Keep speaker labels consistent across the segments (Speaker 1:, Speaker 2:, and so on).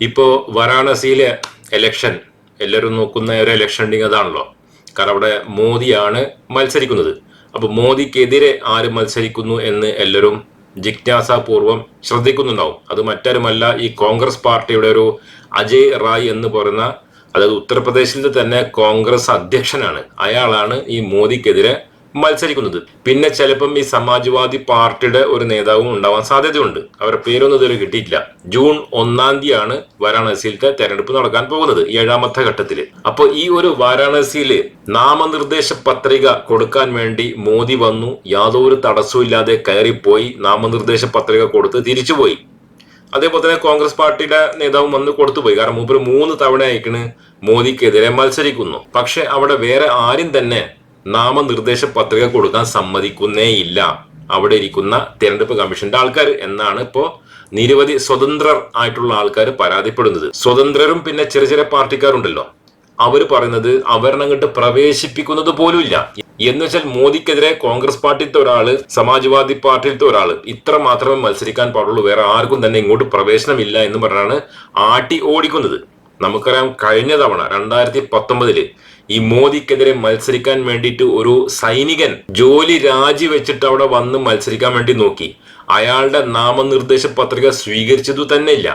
Speaker 1: ഇപ്പോ വാരാണസിയിലെ എലക്ഷൻ എല്ലാവരും നോക്കുന്ന ഒരു എലക്ഷൻ ഉണ്ടെങ്കിൽ അതാണല്ലോ. കാരണം അവിടെ മോദിയാണ് മത്സരിക്കുന്നത്. അപ്പൊ മോദിക്കെതിരെ ആര് മത്സരിക്കുന്നു എന്ന് എല്ലാവരും ജിജ്ഞാസാപൂർവം ശ്രദ്ധിക്കുന്നുണ്ടാവും. അത് മറ്റാരുമല്ല ഈ കോൺഗ്രസ് പാർട്ടിയുടെ ഒരു അജയ് റായ് എന്ന് പറയുന്ന അതായത് ഉത്തർപ്രദേശിൽ തന്നെ കോൺഗ്രസ് അധ്യക്ഷനാണ്. അയാളാണ് ഈ മോദിക്കെതിരെ മത്സരിക്കുന്നത്. പിന്നെ ചിലപ്പം ഈ സമാജ്വാദി പാർട്ടിയുടെ ഒരു നേതാവും ഉണ്ടാവാൻ സാധ്യതയുണ്ട്. അവരുടെ പേരൊന്നും ഇതുവരെ കിട്ടിയിട്ടില്ല. ജൂൺ ഒന്നാം തീയതിയാണ് വാരാണസിയിലത്തെ തെരഞ്ഞെടുപ്പ് നടക്കാൻ പോകുന്നത് ഏഴാമത്തെ ഘട്ടത്തിൽ അപ്പോൾ ഈ ഒരു വാരാണസിയിൽ നാമനിർദ്ദേശ പത്രിക കൊടുക്കാൻ വേണ്ടി മോദി വന്നു. യാതൊരു തടസ്സവും ഇല്ലാതെ കയറിപ്പോയി നാമനിർദ്ദേശ പത്രിക കൊടുത്ത് തിരിച്ചുപോയി. അതേപോലെ തന്നെ കോൺഗ്രസ് പാർട്ടിയുടെ നേതാവും വന്ന് കൊടുത്തുപോയി. കാരണം മൂപ്പര് മൂന്ന് തവണ അയക്കണ് മോദിക്കെതിരെ മത്സരിക്കുന്നു. പക്ഷെ അവിടെ വേറെ ആരും തന്നെ നാമനിർദ്ദേശ പത്രിക കൊടുക്കാൻ സമ്മതിക്കുന്നേ ഇല്ല. അവിടെ ഇരിക്കുന്ന തെരഞ്ഞെടുപ്പ് കമ്മീഷന്റെ ആൾക്കാർ എന്നാണ് ഇപ്പോ നിരവധി സ്വതന്ത്രർ ആയിട്ടുള്ള ആൾക്കാർ പരാതിപ്പെടുന്നത്. സ്വതന്ത്രരും പിന്നെ ചെറിയ ചെറിയ പാർട്ടിക്കാരുണ്ടല്ലോ. അവർ പറയുന്നത് അവരണങ്ങോട്ട് പ്രവേശിപ്പിക്കുന്നത് പോലുമില്ല എന്ന് വെച്ചാൽ മോദിക്കെതിരെ കോൺഗ്രസ് പാർട്ടിയിലത്തെ ഒരാൾ സമാജ്വാദി പാർട്ടിയിലത്തെ ഒരാൾ ഇത്ര മാത്രമേ മത്സരിക്കാൻ പാടുള്ളൂ. വേറെ ആർക്കും തന്നെ ഇങ്ങോട്ട് പ്രവേശനമില്ല എന്ന് പറഞ്ഞാണ് ആട്ടി ഓടിക്കുന്നത്. നമുക്കറിയാം കഴിഞ്ഞ തവണ രണ്ടായിരത്തി പത്തൊമ്പതിൽ ഈ മോദിക്കെതിരെ മത്സരിക്കാൻ വേണ്ടിയിട്ട് ഒരു സൈനികൻ ജോലി രാജിവെച്ചിട്ട് അവിടെ വന്ന് മത്സരിക്കാൻ വേണ്ടി നോക്കി. അയാളുടെ നാമനിർദ്ദേശ പത്രിക സ്വീകരിച്ചതു തന്നെ ഇല്ല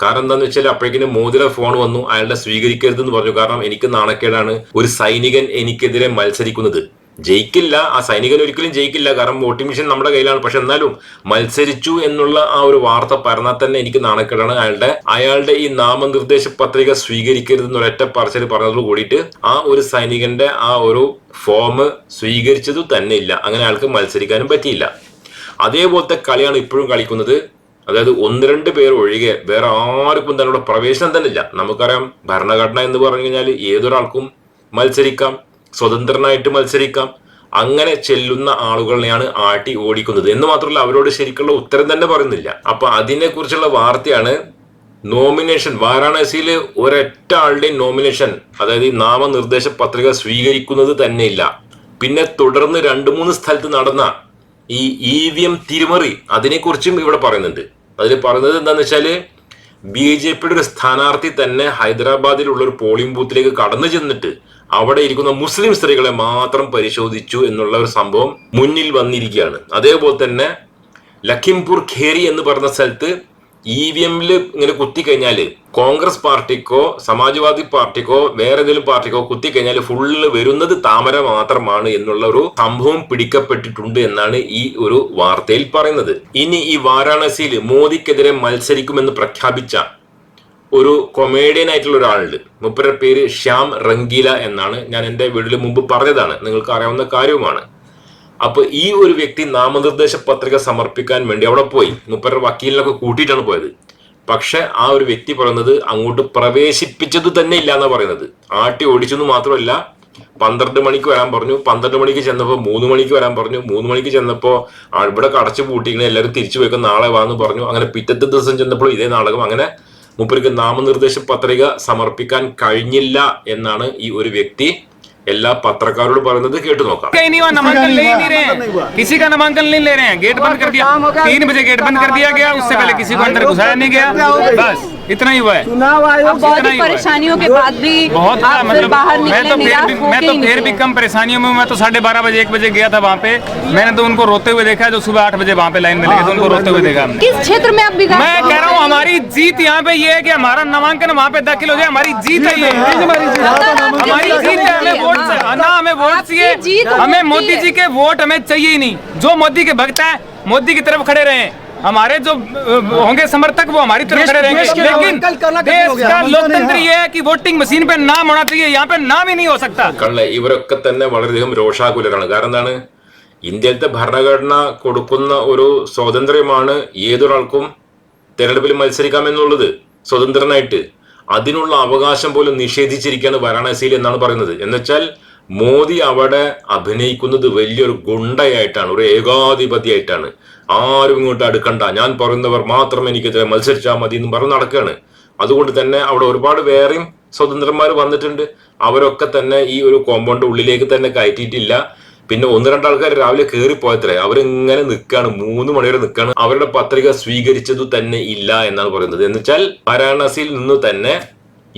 Speaker 1: കാരണം എന്താണെന്ന് വെച്ചാൽ അപ്പോഴേക്കിനും മോദിയുടെ ഫോൺ വന്നു അയാളുടെ സ്വീകരിക്കരുതെന്ന് പറഞ്ഞു. കാരണം എനിക്ക് നാണക്കേടാണ് ഒരു സൈനികൻ എനിക്കെതിരെ മത്സരിക്കുന്നത്. ജയിക്കില്ല. ആ സൈനികൻ ഒരിക്കലും ജയിക്കില്ല. കാരണം വോട്ടിംഗ് മെഷീൻ നമ്മുടെ കയ്യിലാണ്. പക്ഷെ എന്നാലും മത്സരിച്ചു എന്നുള്ള ആ ഒരു വാർത്ത പറഞ്ഞാൽ തന്നെ എനിക്ക് നാണക്കേടാണ്. അയാളുടെ അയാളുടെ ഈ നാമനിർദ്ദേശ പത്രിക സ്വീകരിക്കരുത് എന്നൊരു ഒരൊറ്റ പറച്ചിൽ പറഞ്ഞതോട് കൂടിയിട്ട് ആ ഒരു സൈനികന്റെ ആ ഒരു ഫോം സ്വീകരിച്ചതു തന്നെ ഇല്ല. അങ്ങനെ അയാൾക്ക് മത്സരിക്കാനും പറ്റിയില്ല. അതേപോലത്തെ കളിയാണ് ഇപ്പോഴും കളിക്കുന്നത്. അതായത് ഒന്ന് രണ്ട് പേർ ഒഴികെ വേറെ ആർക്കും തന്നെ പ്രവേശനം തന്നെ ഇല്ല നമുക്കറിയാം ഭരണഘടന എന്ന് പറഞ്ഞു കഴിഞ്ഞാൽ ഏതൊരാൾക്കും മത്സരിക്കാം. സ്വതന്ത്രനായിട്ട് മത്സരിക്കാം. അങ്ങനെ ചെല്ലുന്ന ആളുകളെയാണ് ആട്ടി ഓടിക്കുന്നത്. എന്ന് മാത്രമല്ല അവരോട് ശരിക്കുള്ള ഉത്തരം തന്നെ പറയുന്നില്ല. അപ്പൊ അതിനെ കുറിച്ചുള്ള വാർത്തയാണ് നോമിനേഷൻ. വാരാണസിയിൽ ഒരൊറ്റ ആളുടെയും നോമിനേഷൻ അതായത് നാമനിർദ്ദേശ പത്രിക സ്വീകരിക്കുന്നത് തന്നെയില്ല. പിന്നെ തുടർന്ന് രണ്ട് മൂന്ന് സ്ഥലത്ത് നടന്ന ഈ ഇ വി എം തിരിമറി അതിനെക്കുറിച്ചും ഇവിടെ പറയുന്നുണ്ട്. അതിൽ പറയുന്നത് എന്താണെന്ന് വെച്ചാൽ ബി ജെ പിയുടെ ഒരു സ്ഥാനാർത്ഥി തന്നെ ഹൈദരാബാദിലുള്ള ഒരു പോളിംഗ് ബൂത്തിലേക്ക് കടന്നു ചെന്നിട്ട് അവിടെ ഇരിക്കുന്ന മുസ്ലിം സ്ത്രീകളെ മാത്രം പരിശോധിച്ചു എന്നുള്ള ഒരു സംഭവം മുന്നിൽ വന്നിരിക്കുകയാണ്. അതേപോലെ തന്നെ ലഖിംപൂർ ഖേരി എന്ന് പറഞ്ഞ സ്ഥലത്ത് ഇ വി എമ്മിൽ ഇങ്ങനെ കുത്തിക്കഴിഞ്ഞാൽ കോൺഗ്രസ് പാർട്ടിക്കോ സമാജ്വാദി പാർട്ടിക്കോ വേറെ ഏതെങ്കിലും പാർട്ടിക്കോ കുത്തിക്കഴിഞ്ഞാൽ ഫുള്ള് വരുന്നത് താമര മാത്രമാണ് എന്നുള്ള ഒരു സംഭവം പിടിക്കപ്പെട്ടിട്ടുണ്ട് എന്നാണ് ഈ ഒരു വാർത്തയിൽ പറയുന്നത്. ഇനി ഈ വാരാണസിയിൽ മോദിക്കെതിരെ മത്സരിക്കുമെന്ന് പ്രഖ്യാപിച്ച ഒരു കൊമേഡിയൻ ആയിട്ടുള്ള ഒരാളുണ്ട്. മുപ്പര പേര് ശ്യാം റംഗീല എന്നാണ് ഞാൻ എന്റെ വീട്ടിൽ മുമ്പ് പറഞ്ഞതാണ്. നിങ്ങൾക്ക് അറിയാവുന്ന കാര്യവുമാണ്. അപ്പൊ ഈ ഒരു വ്യക്തി നാമനിർദ്ദേശ പത്രിക സമർപ്പിക്കാൻ വേണ്ടി അവിടെ പോയി. മുപ്പര വക്കീലിനൊക്കെ കൂട്ടിയിട്ടാണ് പോയത്. പക്ഷെ ആ ഒരു വ്യക്തി പറയുന്നത് അങ്ങോട്ട് പ്രവേശിപ്പിച്ചത് തന്നെ ഇല്ല എന്നാ പറയുന്നത്. ആട്ടി ഓടിച്ചെന്ന് മാത്രമല്ല പന്ത്രണ്ട് മണിക്ക് വരാൻ പറഞ്ഞു. പന്ത്രണ്ട് മണിക്ക് ചെന്നപ്പോൾ മൂന്ന് മണിക്ക് വരാൻ പറഞ്ഞു. മൂന്ന് മണിക്ക് ചെന്നപ്പോൾ ഇവിടെ അടച്ചു പൂട്ടിങ്ങനെ എല്ലാവരും തിരിച്ചു പോയിക്കും നാളെ വാന്ന് പറഞ്ഞു. അങ്ങനെ പിറ്റത്തെ ദിവസം ചെന്നപ്പോൾ ഇതേ നാടകം അങ്ങനെ മൂപ്പർക്ക് നാമനിർദ്ദേശ പത്രിക സമർപ്പിക്കാൻ കഴിഞ്ഞില്ല എന്നാണ് ഈ ഒരു വ്യക്തി എല്ലാ പത്രക്കാരോട് പറയുന്നത് കേട്ടു നോക്കാം
Speaker 2: कहीं नहीं हुआ नामांकन ले ही नहीं रहे हैं किसी का नामांकन नहीं ले रहे हैं गेट बंद कर दिया तीन बजे गेट बंद कर दिया गया उससे पहले किसी को अंदर घुसाया नहीं गया बस इतना ही हुआ है।
Speaker 3: चुनाव आयोग
Speaker 2: बहुत ही
Speaker 3: परेशानियों के बाद भी
Speaker 2: बहुत
Speaker 3: आप
Speaker 2: मतलब
Speaker 3: बाहर
Speaker 2: मैं तो फिर भी मैं तो फिर भी कम परेशानियों में मैं तो साढ़े बारह बजे एक बजे गया था वहाँ पे। मैंने तो उनको रोते हुए देखा जो सुबह आठ बजे वहाँ पे लाइन में लगे थे उनको रोते हुए देखा
Speaker 3: किस क्षेत्र में आप बिगाड़
Speaker 2: मैं कह रहा हूँ? हमारी जीत यहाँ पे ये है की हमारा नामांकन वहाँ पे दाखिल हो जाए हमारी जीत है ये। हमारी जीत है हमें वोट ना हमें वोट चाहिए। हमें मोदी जी के वोट हमें चाहिए ही नहीं। जो मोदी के भक्त है मोदी की तरफ़ खड़े रहे। हमारे जो अ, होंगे समर्थक वो हमारी तरफ खड़े रहेंगे लेकिन देश का लोकतंत्र ये है कि वोटिंग मशीन पे नाम होना चाहिए यहाँ पे नाम ही नहीं हो सकता
Speaker 1: കള്ള ഇവരൊക്കെ തന്നെ വളരെയധികം രോഷാകുലരാണ് കാരണം എന്താണ് ഇന്ത്യയിലത്തെ ഭരണഘടന കൊടുക്കുന്ന ഒരു സ്വാതന്ത്ര്യമാണ് ഏതൊരാൾക്കും തെരഞ്ഞെടുപ്പിൽ മത്സരിക്കാമെന്നുള്ളത് സ്വതന്ത്രനായിട്ട് അതിനുള്ള അവകാശം പോലും നിഷേധിച്ചിരിക്കുകയാണ് വാരാണസിയിൽ എന്നാണ് പറയുന്നത് എന്നുവെച്ചാൽ മോദി അവിടെ അഭിനയിക്കുന്നത് വലിയൊരു ഗുണ്ടയായിട്ടാണ് ഒരു ഏകാധിപതിയായിട്ടാണ്. ആരും ഇങ്ങോട്ട് അടുക്കണ്ട. ഞാൻ പറയുന്നവർ മാത്രം എനിക്കെതിരെ മത്സരിച്ചാൽ മതി എന്ന് പറഞ്ഞ് നടക്കുകയാണ് അതുകൊണ്ട് തന്നെ അവിടെ ഒരുപാട് വേറെയും സ്വതന്ത്രന്മാർ വന്നിട്ടുണ്ട്. അവരൊക്കെ തന്നെ ഈ ഒരു കോമ്പൗണ്ട് ഉള്ളിലേക്ക് തന്നെ കയറ്റിയിട്ടില്ല. പിന്നെ ഒന്ന് രണ്ടാൾക്കാർ രാവിലെ കയറി പോയത്രേ അവരിങ്ങനെ നിൽക്കാണ് മൂന്ന് മണിവരെ നിൽക്കാണ് അവരുടെ പത്രിക സ്വീകരിച്ചതു തന്നെ ഇല്ല എന്നാണ് പറയുന്നത്. എന്ന് വെച്ചാൽ വാരാണസിയിൽ നിന്ന് തന്നെ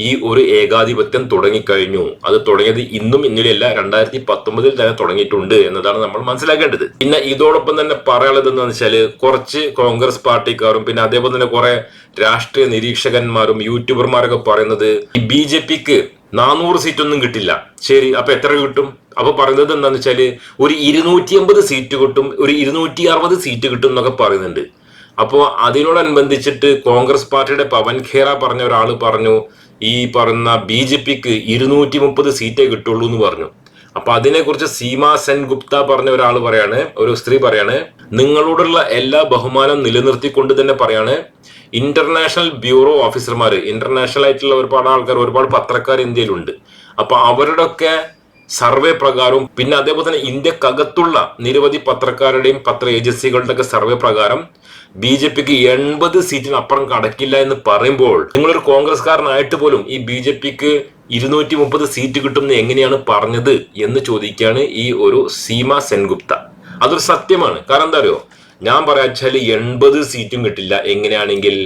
Speaker 1: ഈ ഒരു ഏകാധിപത്യം തുടങ്ങിക്കഴിഞ്ഞു. അത് തുടങ്ങിയത് ഇന്നും ഇന്നലെയല്ല രണ്ടായിരത്തി പത്തൊമ്പതിൽ തന്നെ തുടങ്ങിയിട്ടുണ്ട് എന്നതാണ് നമ്മൾ മനസ്സിലാക്കേണ്ടത്. പിന്നെ ഇതോടൊപ്പം തന്നെ പറയാനുള്ളത് എന്താണെന്ന് വെച്ചാൽ കുറച്ച് കോൺഗ്രസ് പാർട്ടിക്കാരും പിന്നെ അതേപോലെ തന്നെ കുറെ രാഷ്ട്രീയ നിരീക്ഷകന്മാരും യൂട്യൂബർമാരൊക്കെ പറയുന്നത് ഈ ബി ജെ പിക്ക് നാനൂറ് സീറ്റൊന്നും കിട്ടില്ല. ശരി അപ്പൊ എത്ര കിട്ടും? അപ്പൊ പറയുന്നത് എന്താണെന്ന് വെച്ചാൽ ഒരു ഇരുന്നൂറ്റി അമ്പത് സീറ്റ് കിട്ടും ഒരു ഇരുന്നൂറ്റി അറുപത് സീറ്റ് കിട്ടും എന്നൊക്കെ പറയുന്നുണ്ട്. അപ്പോൾ അതിനോടനുബന്ധിച്ചിട്ട് കോൺഗ്രസ് പാർട്ടിയുടെ പവൻ ഖേറ പറഞ്ഞ ഒരാൾ പറഞ്ഞു ഈ പറഞ്ഞ ബി ജെ പിക്ക് ഇരുന്നൂറ്റി മുപ്പത് സീറ്റേ കിട്ടുള്ളൂ എന്ന് പറഞ്ഞു. അപ്പൊ അതിനെക്കുറിച്ച് സീമ സെൻ ഗുപ്ത പറഞ്ഞ ഒരാൾ പറയാണ് ഒരു സ്ത്രീ പറയാണ് നിങ്ങളോടുള്ള എല്ലാ ബഹുമാനം നിലനിർത്തിക്കൊണ്ട് തന്നെ പറയാണ് ഇന്റർനാഷണൽ ബ്യൂറോ ഓഫീസർമാർ ഇന്റർനാഷണൽ ആയിട്ടുള്ള ഒരുപാട് ആൾക്കാർ ഒരുപാട് പത്രക്കാർ ഇന്ത്യയിലുണ്ട്. അപ്പൊ അവരുടെ ഒക്കെ സർവേ പ്രകാരവും പിന്നെ അതേപോലെ തന്നെ ഇന്ത്യക്കകത്തുള്ള നിരവധി പത്രക്കാരുടെയും പത്ര ഏജൻസികളുടെ ഒക്കെ സർവേ പ്രകാരം ബി ജെ പിക്ക് എൺപത് സീറ്റിന് അപ്പുറം കടക്കില്ല എന്ന് പറയുമ്പോൾ നിങ്ങളൊരു കോൺഗ്രസ്കാരനായിട്ട് പോലും ഈ ബി ജെ പിക്ക് ഇരുന്നൂറ്റി മുപ്പത് സീറ്റ് കിട്ടുമെന്ന് എങ്ങനെയാണ് പറഞ്ഞത് എന്ന് ചോദിക്കുകയാണ് ഈ ഒരു സീമ സെൻഗുപ്ത. അതൊരു സത്യമാണ്. കാരണം എന്താ അറിയോ? ഞാൻ പറയാച്ചാൽ എൺപത് സീറ്റും കിട്ടില്ല. എങ്ങനെയാണെങ്കിൽ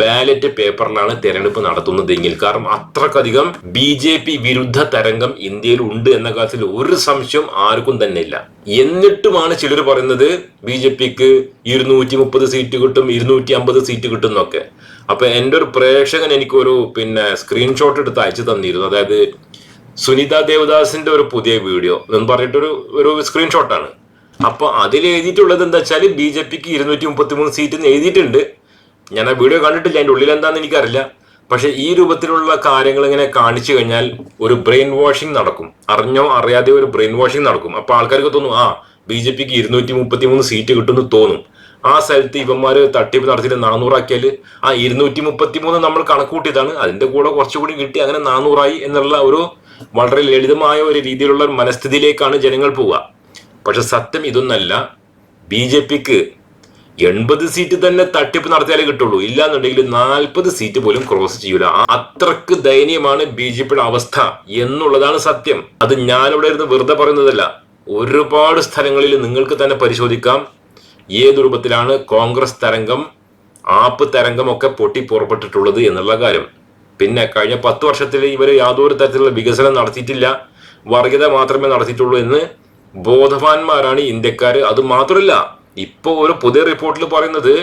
Speaker 1: ബാലറ്റ് പേപ്പറിലാണ് തെരഞ്ഞെടുപ്പ് നടത്തുന്നതെങ്കിൽ കാരണം അത്രക്കധികം ബി ജെ പി വിരുദ്ധ തരംഗം ഇന്ത്യയിൽ ഉണ്ട് എന്ന കാര്യത്തിൽ ഒരു സംശയം ആർക്കും തന്നെ ഇല്ല. എന്നിട്ടുമാണ് ചിലർ പറയുന്നത് ബി ജെ പിക്ക് ഇരുന്നൂറ്റി മുപ്പത് സീറ്റ് കിട്ടും ഇരുന്നൂറ്റി അമ്പത് സീറ്റ് കിട്ടും എന്നൊക്കെ. അപ്പൊ എന്റെ ഒരു പ്രേക്ഷകൻ എനിക്കൊരു പിന്നെ സ്ക്രീൻഷോട്ട് എടുത്ത് അയച്ചു തന്നിരുന്നു. അതായത് സുനിത ദേവദാസിന്റെ ഒരു പുതിയ വീഡിയോ എന്ന് പറഞ്ഞിട്ടൊരു ഒരു സ്ക്രീൻഷോട്ടാണ് അപ്പൊ അതിൽ എഴുതിയിട്ടുള്ളത് എന്താ വെച്ചാൽ ബി ജെ പിക്ക് ഇരുന്നൂറ്റി മുപ്പത്തി മൂന്ന് സീറ്റ് എഴുതിയിട്ടുണ്ട്. ഞാൻ ആ വീഡിയോ കണ്ടിട്ടില്ല അതിന്റെ ഉള്ളിൽ എന്താണെന്ന് എനിക്കറിയില്ല. പക്ഷെ ഈ രൂപത്തിലുള്ള കാര്യങ്ങൾ ഇങ്ങനെ കാണിച്ചു കഴിഞ്ഞാൽ ഒരു ബ്രെയിൻ വാഷിംഗ് നടക്കും. അറിഞ്ഞോ അറിയാതെ ഒരു ബ്രെയിൻ വാഷിംഗ് നടക്കും. അപ്പൊ ആൾക്കാർക്ക് തോന്നും ആ ബി ജെ പിക്ക് ഇരുന്നൂറ്റി മുപ്പത്തി മൂന്ന് സീറ്റ് കിട്ടുമെന്ന് തോന്നും. ആ സ്ഥലത്ത് ഇവന്മാര് തട്ടിപ്പ് നടത്തിയിട്ട് നാനൂറാക്കിയാൽ ആ ഇരുന്നൂറ്റി മുപ്പത്തി മൂന്ന് നമ്മൾ കണക്കൂട്ടിയതാണ്. അതിന്റെ കൂടെ കുറച്ചുകൂടി കിട്ടി അങ്ങനെ നാനൂറായി എന്നുള്ള ഒരു വളരെ ലളിതമായ ഒരു രീതിയിലുള്ള മനസ്ഥിതിയിലേക്കാണ് ജനങ്ങൾ പോവുക. പക്ഷെ സത്യം ഇതൊന്നല്ല. ബി ജെ പിക്ക് എൺപത് സീറ്റ് തന്നെ തട്ടിപ്പ് നടത്തിയാലേ കിട്ടുള്ളൂ. ഇല്ലാന്നുണ്ടെങ്കിൽ നാൽപ്പത് സീറ്റ് പോലും ക്രോസ് ചെയ്യൂല. അത്രയ്ക്ക് ദയനീയമാണ് ബി ജെ പിയുടെ അവസ്ഥ എന്നുള്ളതാണ് സത്യം. അത് ഞാനിവിടെ ഇരുന്ന് വെറുതെ പറയുന്നതല്ല. ഒരുപാട് സ്ഥലങ്ങളിൽ നിങ്ങൾക്ക് തന്നെ പരിശോധിക്കാം. ഏത് രൂപത്തിലാണ് കോൺഗ്രസ് തരംഗം ആപ്പ് തരംഗം ഒക്കെ പൊട്ടി പുറപ്പെട്ടിട്ടുള്ളത് എന്നുള്ള കാര്യം. പിന്നെ കഴിഞ്ഞ പത്ത് വർഷത്തിൽ ഇവർ യാതൊരു തരത്തിലുള്ള വികസനം നടത്തിയിട്ടില്ല. വർഗീയത മാത്രമേ നടത്തിയിട്ടുള്ളൂ എന്ന് ബോധവാന്മാരാണ് ഇന്ത്യക്കാർ അത് മാത്രമല്ല ഇപ്പൊ ഒരു പുതിയ റിപ്പോർട്ടിൽ പറയുന്നത്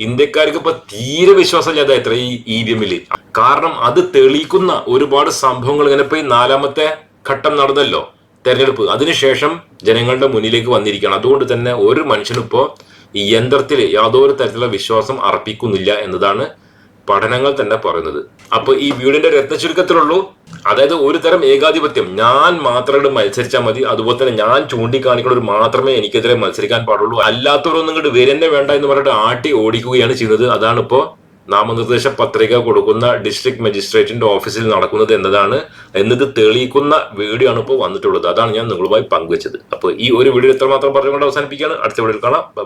Speaker 1: ഇന്ത്യക്കാർക്ക് ഇപ്പൊ തീരെ വിശ്വാസമില്ലാതെ എത്ര ഈ ഇ വി എമ്മിൽ കാരണം അത് തെളിയിക്കുന്ന ഒരുപാട് സംഭവങ്ങൾ ഇങ്ങനെ ഇപ്പൊ ഈ നാലാമത്തെ ഘട്ടം നടന്നല്ലോ തെരഞ്ഞെടുപ്പ്. അതിനുശേഷം ജനങ്ങളുടെ മുന്നിലേക്ക് വന്നിരിക്കുകയാണ്. അതുകൊണ്ട് തന്നെ ഒരു മനുഷ്യനും ഇപ്പോ ഈ യന്ത്രത്തിൽ യാതൊരു തരത്തിലുള്ള വിശ്വാസം അർപ്പിക്കുന്നില്ല എന്നതാണ് പഠനങ്ങൾ തന്നെ പറയുന്നത്. അപ്പൊ ഈ വീടിന്റെ രത്ന ചുരുക്കത്തിലുള്ളൂ അതായത് ഒരു തരം ഏകാധിപത്യം. ഞാൻ മാത്രമായിട്ട് മത്സരിച്ചാൽ മതി. അതുപോലെ തന്നെ ഞാൻ ചൂണ്ടിക്കാണിക്കുന്നവർ മാത്രമേ എനിക്കെതിരെ മത്സരിക്കാൻ പാടുള്ളൂ. അല്ലാത്തവരൊന്നും ഇങ്ങോട്ട് വരന്നെ വേണ്ട എന്ന് പറഞ്ഞിട്ട് ആട്ടി ഓടിക്കുകയാണ് ചെയ്യുന്നത്. അതാണ് ഇപ്പോ നാമനിർദ്ദേശ പത്രിക കൊടുക്കുന്ന ഡിസ്ട്രിക്ട് മജിസ്ട്രേറ്റിന്റെ ഓഫീസിൽ നടക്കുന്നത് എന്നതാണ്. എന്നത് തെളിയിക്കുന്ന വീഡിയോ ആണ് ഇപ്പോൾ വന്നിട്ടുള്ളത്. അതാണ് ഞാൻ നിങ്ങളുമായി പങ്കുവച്ചത്. അപ്പോൾ ഈ ഒരു വീഡിയോ എത്രമാത്രം പറഞ്ഞുകൊണ്ട് അവസാനിപ്പിക്കുകയാണ്. അടുത്ത വീഡിയോയിൽ കാണാം. ബൈ